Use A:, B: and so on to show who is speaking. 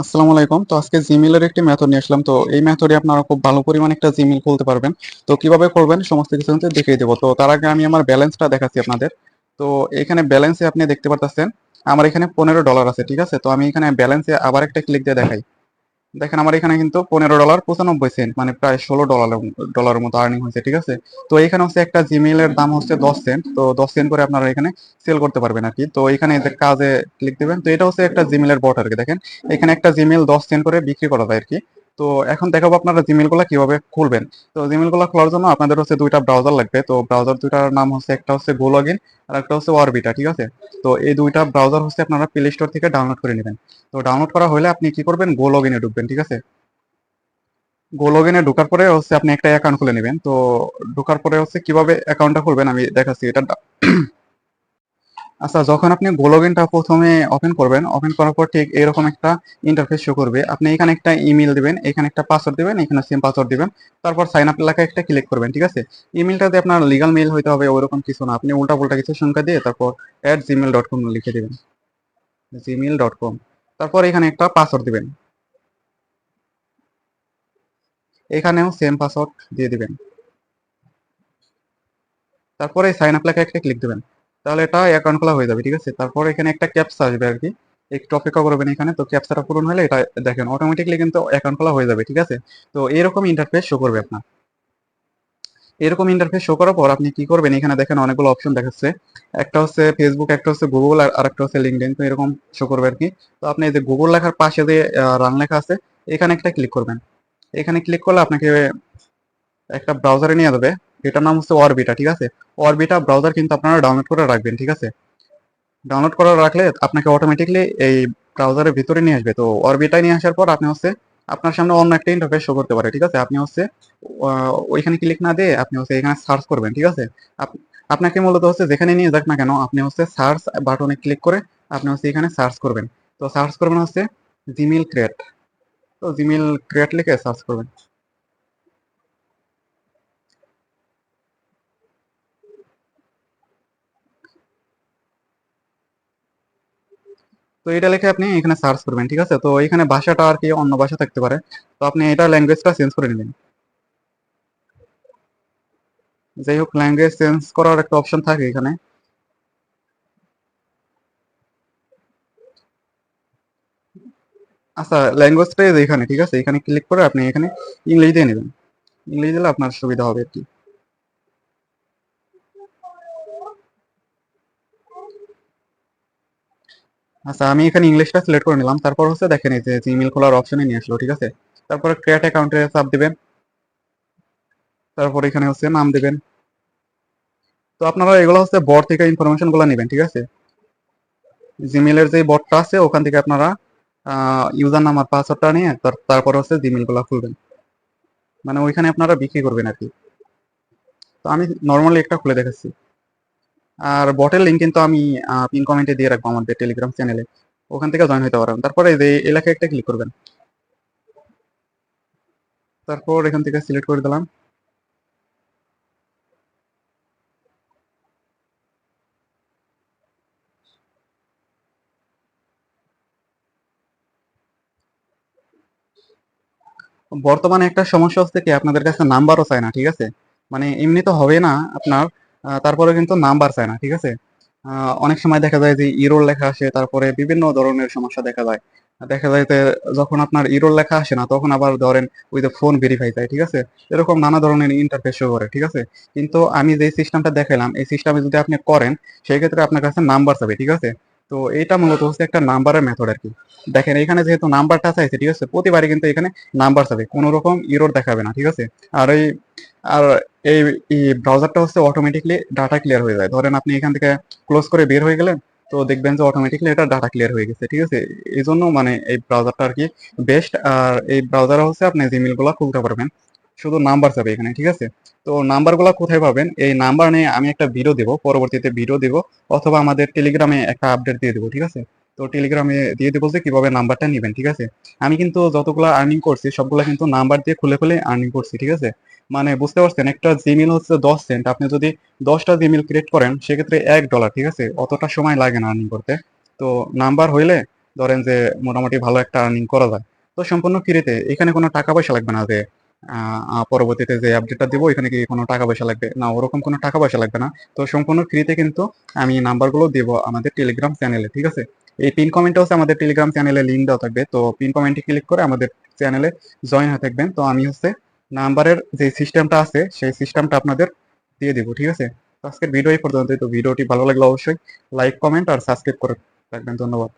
A: আসসালামু আলাইকুম। তো আজকে জিমেলের একটি মেথড নিয়ে আসলাম। তো এই মেথডে আপনারা খুব ভালো পরিমাণে একটা জিমেল খুলতে পারবেন। তো কীভাবে করবেন সমস্ত কিছু দেখিয়ে দেবো। তো তার আগে আমি আমার ব্যালেন্সটা দেখাচ্ছি আপনাদের। তো এখানে ব্যালেন্সে আপনি দেখতে পারতেছেন, আমার এখানে পনেরো ডলার আছে, ঠিক আছে? তো আমি এখানে ব্যালেন্সে আবার একটা ক্লিক দিয়ে দেখাই। দেখেন আমার এখানে কিন্তু পনেরো ডলার পঁচানব্বই সেন্ট মানে প্রায় ষোলো ডলার ডলারের মতো আর্নিং হয়েছে, ঠিক আছে? তো এখানে হচ্ছে একটা জিমেইলের দাম হচ্ছে দশ সেন্ট তো দশ সেন্ট করে আপনারা এখানে সেল করতে পারবেন আর কি তো এখানে কাজে ক্লিক দেবেন, তো এটা হচ্ছে একটা জিমেলের বট আর কি দেখেন? এখানে একটা জিমেল দশ সেন্ট করে বিক্রি করা যায় আর কি তো এখন দেখাবো আপনারা জিমেইলগুলা কীভাবে খুলবেন। তো জিমেইলগুলা খোলার জন্য আপনাদের হচ্ছে দুইটা ব্রাউজার লাগবে। তো ব্রাউজার দুইটার নাম হচ্ছে, একটা হচ্ছে গো লগইন আর একটা হচ্ছে অরবিটা ঠিক আছে? তো এই দুইটা ব্রাউজার হচ্ছে আপনারা প্লে স্টোর থেকে ডাউনলোড করে নেবেন। তো ডাউনলোড করা হলে আপনি কি করবেন? গো লগইনে ঢুকবেন, ঠিক আছে? গোলগিনে ঢোকার পরে হচ্ছে আপনি একটা অ্যাকাউন্ট খুলে নেবেন। তো ঢোকার পরে হচ্ছে কীভাবে অ্যাকাউন্টটা খুলবেন? আমি দেখাচ্ছি এটা। আচ্ছা যখন আপনি গোলগিনটা প্রথমে ওপেন করবেন ওপেন করার পর ঠিক এরকম একটা ইন্টারফেস শো করবে। আপনি এখানে একটা ইমেল দিবেন, এখানে একটা পাসওয়ার্ড দিবেন, এখানে সেম পাসওয়ার্ড দিবেন। তারপর সাইন আপ লেখা একটা ক্লিক করবেন, ঠিক আছে? ইমেলটাতে আপনার লিগাল মেল হইতে হবে, ওরকম কিছু না। আপনি উল্টা পুল্টা কিছু সংখ্যা দিয়ে তারপর অ্যাট জিমেল ডট কম লিখে দিবেন। জিমেল ডট কম তারপর এখানে একটা পাসওয়ার্ড দিবেন। এখানেও সেম পাসওয়ার্ড দিয়ে দিবেন। তারপরে সাইন আপ লেখা একটা ক্লিক দিবেন। তাহলে এটা অ্যাকাউন্ট খোলা হয়ে যাবে, ঠিক আছে? তারপর এখানে একটা ক্যাপসা আসবে আর কি একটু অপেক্ষা করবেন এখানে। তো ক্যাপসাটা পূরণ হলে এটা দেখেন অটোমেটিকলি কিন্তু অ্যাকাউন্ট খোলা হয়ে যাবে, ঠিক আছে? তো এরকম ইন্টারফেস শো করবে আপনার। এরকম ইন্টারফেস শো করার পর আপনি কি করবেন? এখানে দেখেন অনেকগুলো অপশন দেখাচ্ছে। একটা হচ্ছে ফেসবুক একটা হচ্ছে গুগল আর একটা হচ্ছে লিঙ্কডইন তো এরকম শো করবে আর কি তো আপনি যে গুগল লেখার পাশে যে রান লেখা আছে, এখানে একটা ক্লিক করবেন। এখানে ক্লিক করলে আপনাকে একটা ব্রাউজারে নিয়ে যাবে। এটার নাম হচ্ছে অরবিটা ঠিক আছে? অরবিটা ব্রাউজার কিন্তু আপনারা ডাউনলোড করে রাখবেন, ঠিক আছে? ডাউনলোড করে রাখলে আপনাকে অটোমেটিকলি এই ব্রাউজারের ভিতরে নিয়ে আসবে। তো অরবিটায় নিয়ে আসার পর আপনি হচ্ছে আপনার সামনে অন্য একটা ইন্টারফেস শো করতে পারে, ঠিক আছে? আপনি হচ্ছে ওইখানে ক্লিক না দিয়ে আপনি হচ্ছে এখানে সার্চ করবেন, ঠিক আছে? আপনাকে মূলত হচ্ছে যেখানে নিয়ে যাক না কেন, আপনি হচ্ছে সার্চ বাটনে ক্লিক করে আপনি হচ্ছে এখানে সার্চ করবেন। তো সার্চ করবেন হচ্ছে জিমেল ক্রিয়েট তো জিমেল ক্রিয়েট লিখে সার্চ করবেন। তো এটা লিখে আপনি এখানে সার্চ করবেন, ঠিক আছে? তো এখানে ভাষাটা আর কি অন্য ভাষা থাকতে পারে। তো আপনি এটা ল্যাঙ্গুয়েজটা চেঞ্জ করে নেবেন। যাই হোক ল্যাঙ্গুয়েজ চেঞ্জ করার একটা অপশন থাকে এখানে। আচ্ছা ল্যাঙ্গুয়েজটা এখানে, ঠিক আছে? এখানে ক্লিক করে আপনি এখানে ইংলিশ দিয়ে নেবেন। ইংলিশ দিলে আপনার সুবিধা হবে আর কি। আচ্ছা আমি এখানে ইংলিশটা সিলেক্ট করে নিলাম। তারপর হচ্ছে দেখেন এই যে জিমেল খোলার অপশনে নিয়ে আসলো, ঠিক আছে? তারপরে ক্রিয়েট অ্যাকাউন্টে চাপ দিবেন। তারপর এখানে হচ্ছে নাম দিবেন। তো আপনারা এগুলো হচ্ছে বট থেকে ইনফরমেশনগুলো নেবেন, ঠিক আছে? জিমেলের যে বটটা আছে, ওখান থেকে আপনারা ইউজার নাম আর পাসওয়ার্ডটা নিয়ে তারপর হচ্ছে জিমেলগুলো খুলবেন। মানে ওইখানে আপনারা বিক্রি করবেন আর কি। তো আমি নর্মালি একটা খুলে দেখাচ্ছি। আর বটের লিঙ্ক কিন্তু আমি পিন কমেন্টে দিয়ে রাখব আমাদের টেলিগ্রাম চ্যানেলে ওখান থেকে জয়েন হতে পারবেন তারপরে এই এলাকায় একটা ক্লিক করবেন। তারপর এখান থেকে সিলেক্ট করে দিলাম। বর্তমানে একটা সমস্যা হচ্ছে কি, আপনাদের কাছে নাম্বারও চায় না, ঠিক আছে? মানে এমনি তো হবে না আপনার। তারপরে কিন্তু নাম্বার চায় না, ঠিক আছে? অনেক সময় দেখা যায় যে ইরোর লেখা আসে, তারপরে বিভিন্ন ধরনের সমস্যা দেখা যায়। দেখা যায় যে যখন আপনার ইরোর লেখা আসে না, তখন আবার ধরেন ওই যে ফোন ভেরিফাই যায় ঠিক আছে? এরকম নানা ধরনের ইন্টারফেস করে, ঠিক আছে? কিন্তু আমি যে সিস্টেমটা দেখালাম এই সিস্টেমে যদি আপনি করেন, সেই ক্ষেত্রে আপনার কাছে নাম্বার চাবে, ঠিক আছে? তো এটা মূলত হচ্ছে একটা নাম্বারের মেথড আর কি। দেখেন, এখানে যেহেতু নাম্বারটা চাইছে ঠিক আছে, প্রতিবারই কিন্তু এখানে নাম্বার চাবে কোনো রকম ইরোর দেখাবে না, ঠিক আছে? আর এই আর এই ব্রাউজারটা হচ্ছে অটোমেটিকলি ডাটা ক্লিয়ার হয়ে যায়। ধরেন আপনি এখান থেকে ক্লোজ করে বের হয়ে গেলেন, তো দেখবেন যে অটোমেটিকলি এটা ডাটা ক্লিয়ার হয়ে গেছে, ঠিক আছে? এই জন্য মানে এই ব্রাউজারটা আর কি বেস্ট আর এই ব্রাউজারে হচ্ছে আপনি জিমেলগুলা খুলতে পারবেন। শুধু নাম্বার যাবে এখানে, ঠিক আছে? তো নাম্বারগুলো কোথায় পাবেন? এই নাম্বার নিয়ে আমি একটা ভিডিও দেবো, পরবর্তীতে ভিডিও দেবো, অথবা আমাদের টেলিগ্রামে একটা আপডেট দিয়ে দেবো, ঠিক আছে? তো টেলিগ্রামে দিয়ে দেবো যে কীভাবে নাম্বারটা নেবেন, ঠিক আছে? আমি কিন্তু যতগুলো আর্নিং করছি, সবগুলো কিন্তু নাম্বার দিয়ে খুলে খুলে আর্নিং করছি, ঠিক আছে? মানে বুঝতে পারছেন, একটা জিমেল হচ্ছে দশ সেন্ট আপনি যদি দশটা জিমেল ক্রিয়েট করেন, সেক্ষেত্রে এক ডলার ঠিক আছে? অতটা সময় লাগে না আর্নিং করতে। তো নাম্বার হইলে ধরেন যে মোটামুটি ভালো একটা আর্নিং করা যায়। তো সম্পূর্ণ ফ্রিতে এখানে কোনো টাকা পয়সা লাগবে না যে পরবর্তীতে যে আপডেটটা দিব, এখানে কি কোনো টাকা পয়সা লাগবে? না, ওরকম কোনো টাকা পয়সা লাগবে না। তো সম্পূর্ণ ফ্রিতে কিন্তু আমি নাম্বারগুলো দেব আমাদের টেলিগ্রাম চ্যানেলে ঠিক আছে? এই পিন কমেন্টে হচ্ছে আমাদের টেলিগ্রাম চ্যানেলে লিঙ্ক দেওয়া থাকবে। তো পিন কমেন্টে ক্লিক করে আমাদের চ্যানেলে জয়েন হয়ে থাকবেন। তো আমি হচ্ছে নাম্বারের যে সিস্টেমটা আছে, সেই সিস্টেমটা আপনাদের দিয়ে দিব, ঠিক আছে? আজকের ভিডিও এই পর্যন্ত তো ভিডিওটি ভালো লাগলে অবশ্যই লাইক কমেন্ট আর সাবস্ক্রাইব করে রাখবেন। ধন্যবাদ।